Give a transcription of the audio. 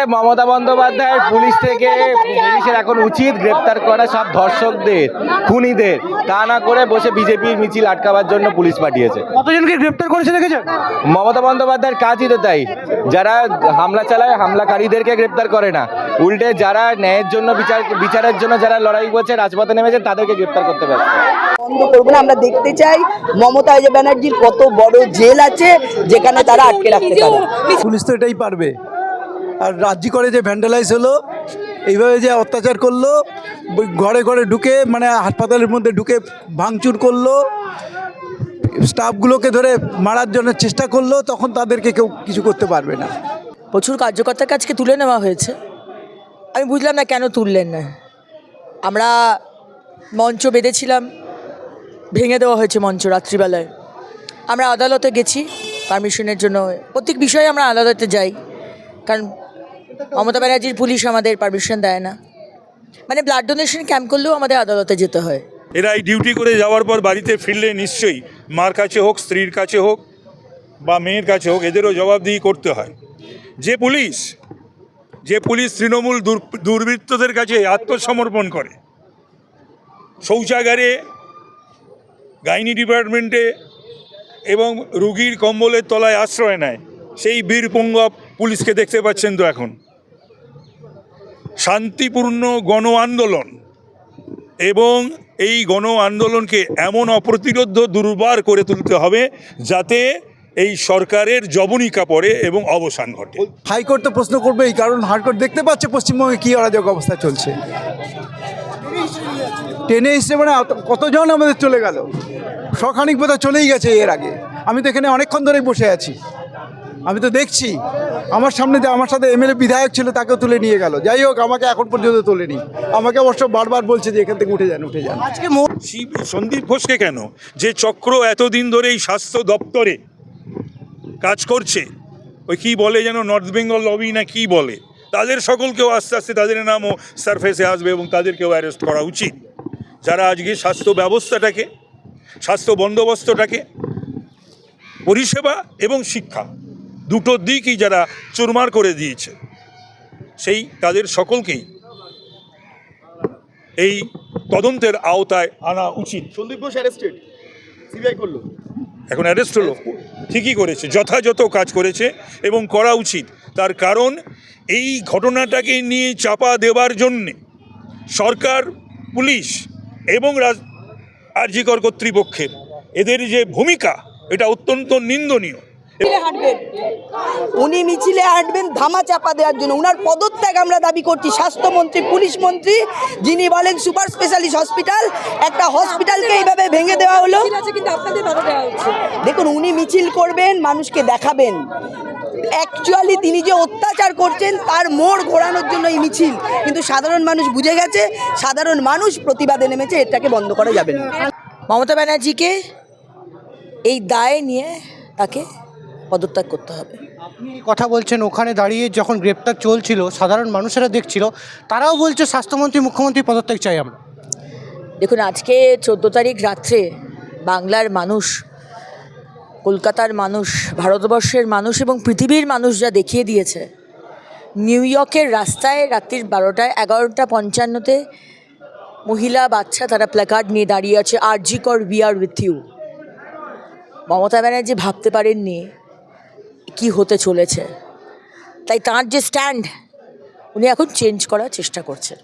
এবারে মমতা বন্দ্যোপাধ্যায়ের পুলিশ থেকে পুলিশের এখন উচিত গ্রেপ্তার করা সব ধর্ষকদের খুনিদের। তা না করে বসে বিজেপির মিছিল আটকাবার জন্য পুলিশ পাঠিয়েছে। কতজনকে গ্রেপ্তার করেছে দেখেছ? মমতা বন্দ্যোপাধ্যায়ের কাজই তো তাই। যারা হামলা চালায় হামলাকারীদেরকে গ্রেপ্তার করে না। উল্টে যারা ন্যায়ের জন্য বিচার বিচারের জন্য যারা লড়াই করছে রাজপথে নেমেছে তাদেরকে গ্রেপ্তার করতে ব্যস্ত। বন্ধ করব না আমরা দেখতে চাই মমতা ব্যানার্জির কত বড় জেল আছে যেখানে তারা আটকে রাখতে পারে। পুলিশ তো এটাই পারবে। আর রাজ্যি করে যে ভ্যান্ডালাইজ হলো, এইভাবে যে অত্যাচার করল, ঘরে ঘরে ঢুকে মানে হাসপাতালের মধ্যে ঢুকে ভাঙচুর করল, স্টাফগুলোকে ধরে মারার জন্য চেষ্টা করল, তখন তাদেরকে কেউ কিছু করতে পারবে না। প্রচুর কার্যকর্তার কাছকে তুলে নেওয়া হয়েছে। আমি বুঝলাম না কেন তুললেন না। আমরা মঞ্চ বেঁধেছিলাম, ভেঙে দেওয়া হয়েছে মঞ্চ রাত্রিবেলায়। আমরা আদালতে গেছি, পারমিশনের জন্য। প্রত্যেক বিষয়ে আমরা আদালতে যাই, কারণ মমতা ব্যানার্জির পুলিশ আমাদের পারমিশন দেয় না। মানে ব্লাড ডোনেশন ক্যাম্প করলেও আমাদের আদালতে যেতে হয়। এরা এই ডিউটি করে যাওয়ার পর বাড়িতে ফিরলে নিশ্চয়ই, মার কাছে হোক, স্ত্রীর কাছে হোক বা মেয়ের কাছে হোক, এদেরও জবাবদিহি করতে হয়। যে পুলিশ যে পুলিশ তৃণমূল দুর্বৃত্তদের কাছে আত্মসমর্পণ করে, শৌচাগারে, গাইনি ডিপার্টমেন্টে এবং রুগীর কম্বলের তলায় আশ্রয় নেয়, সেই বীরপঙ্গ পুলিশকে দেখতে পাচ্ছেন তো এখন। শান্তিপূর্ণ গণ আন্দোলন এবং এই গণ আন্দোলনকে এমন অপ্রতিরোধ দুর্বার করে তুলতে হবে যাতে এই সরকারের জবনিকা পড়ে এবং অবসান ঘটে। হাইকোর্ট তো প্রশ্ন করবেই কারণ হাইকোর্ট দেখতে পাচ্ছে পশ্চিমবঙ্গে কী অরাজক অবস্থা চলছে। ট্রেনে এসছে মানে কতজন আমাদের চলে গেল? শখানিক বোধ চলেই গেছে এর আগে। আমি তো এখানে অনেকক্ষণ ধরেই বসে আছি। আমি তো দেখছি। আমার সামনে যে আমার সাথে এমএলএ বিধায়ক ছিল তাকেও তুলে নিয়ে গেল। যাই হোক আমাকে এখন পর্যন্ত তোলেনি। আমাকে অবশ্য বারবার বলছে যে এখান থেকে উঠে যান উঠে যান। আজকে শিব- সন্দীপ ঘোষকে কেন? যে চক্র এতদিন ধরে এই স্বাস্থ্য দপ্তরে কাজ করছে ওই কি বলে যেন নর্থ বেঙ্গল লবি না কি বলে? তাদের সকলকেও আস্তে আস্তে তাদের নামও সারফেসে আসবে এবং তাদেরকেও অ্যারেস্ট করা উচিত। যারা আজকে স্বাস্থ্য ব্যবস্থাটাকে স্বাস্থ্য বন্দোবস্তটাকে পরিষেবা এবং শিক্ষা দুটো দিকই যারা চুরমার করে দিয়েছে সেই তাদের সকলকেই এই তদন্তের আওতায় আনা উচিত। সন্দীপ ঘোষ অ্যারেস্টেড সিবিআই করল। এখন অ্যারেস্ট হলো। ঠিকই করেছে যথাযথ কাজ করেছে এবং করা উচিত। তার কারণ এই ঘটনাটাকে নিয়ে চাপা দেওয়ার জন্যে সরকার পুলিশ এবং রাজ আরজিকর কর্তৃপক্ষের এদের যে ভূমিকা এটা অত্যন্ত নিন্দনীয়। হাঁটবেন। উনি মিছিলে হাঁটবেন ধামা চাপা দেওয়ার জন্য। উনার পদত্যাগ আমরা দাবি করছি। স্বাস্থ্যমন্ত্রী পুলিশ মন্ত্রী যিনি বলেন সুপার স্পেশালিস্ট হসপিটাল একটা হসপিটালকে এইভাবে ভেঙে দেওয়া হলো। দেখুন উনি মিছিল করবেন মানুষকে দেখাবেন। অ্যাকচুয়ালি তিনি যে অত্যাচার করছেন তার মোড় ঘোরানোর জন্য এই মিছিল। কিন্তু সাধারণ মানুষ বুঝে গেছে সাধারণ মানুষ প্রতিবাদে নেমেছে এটাকে বন্ধ করা যাবে না। মমতা ব্যানার্জিকে এই দায় নিয়ে তাকে পদত্যাগ করতে হবে। আপনি কথা বলছেন ওখানে দাঁড়িয়ে যখন গ্রেপ্তার চলছিল সাধারণ মানুষেরা দেখছিল তারাও বলছে স্বাস্থ্যমন্ত্রী মুখ্যমন্ত্রী পদত্যাগ চাই আমরা। দেখুন আজকে চোদ্দ তারিখ রাত্রে বাংলার মানুষ কলকাতার মানুষ ভারতবর্ষের মানুষ এবং পৃথিবীর মানুষ যা দেখিয়ে দিয়েছে নিউ ইয়র্কের রাস্তায় রাত্রির বারোটায় এগারোটা পঞ্চান্নতে মহিলা বাচ্চা তারা প্ল্যাকার্ড নিয়ে দাঁড়িয়ে আছে R G Kar we are with you Mamata Banerjee ভাবতে পারেননি কি হতে চলেছে। তাই তার যে স্ট্যান্ড উনি এখন চেঞ্জ করার চেষ্টা করছেন।